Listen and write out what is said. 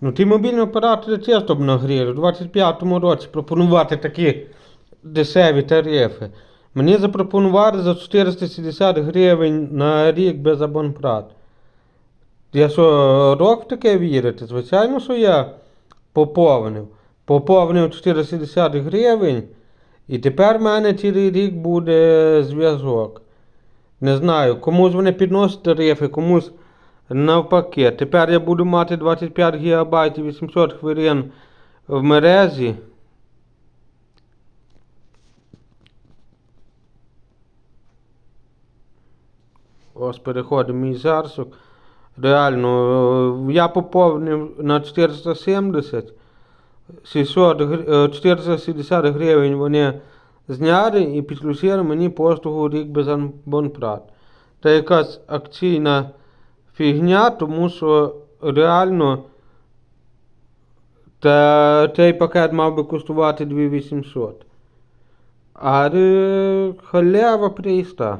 Ну, ті мобільні оператори часто б нагріли. У 25-му році пропонувати такі дешеві тарифи. Мені запропонували за 470 гривень на рік без абонплат. Я що, рок таке вірити? Звичайно, що я поповнив. Поповнив 470 гривень, і тепер в мене цілий рік буде зв'язок. Не знаю, комусь вони підносять тарифи, комусь навпаки. Тепер я буду мати 25 ГБ і 800 хвилин в мережі. Ось переходить мій зарсок. Реально, е, я поповнив на 470. 600, е, 460 гривень вони зняли і підключили мені послугу рік без абонплат. Це якась акційна фігня, тому що реально та, цей пакет мав би коштувати 2800. А халява прийшла.